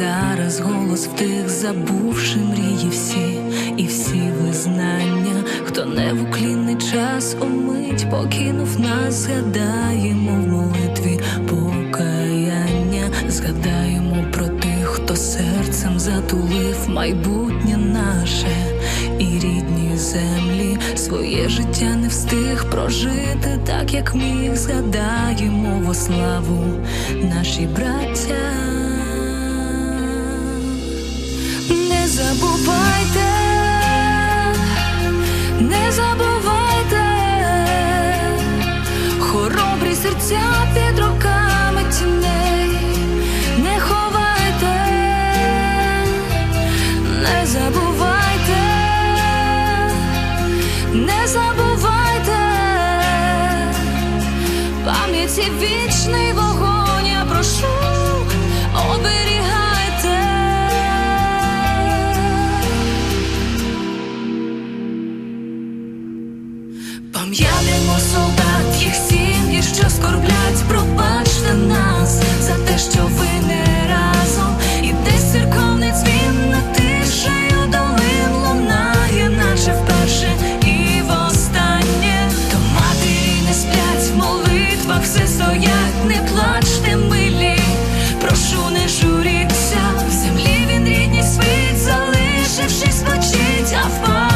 Зараз голос втих, забувши мрії всі, і всі визнання, хто не в уклінний час умить, покинув нас, згадаємо в молитві покаяння, згадаємо про те хто серцем затулив майбутнє наше і рідні землі, своє життя не встиг прожити так, як міг, згадаємо во славу наші браття. Не забувайте, не світі вічний вогонь, я прошу, оберігайте. Пам'ятаємо солдат їх сім'ї, що скорблять про your fault.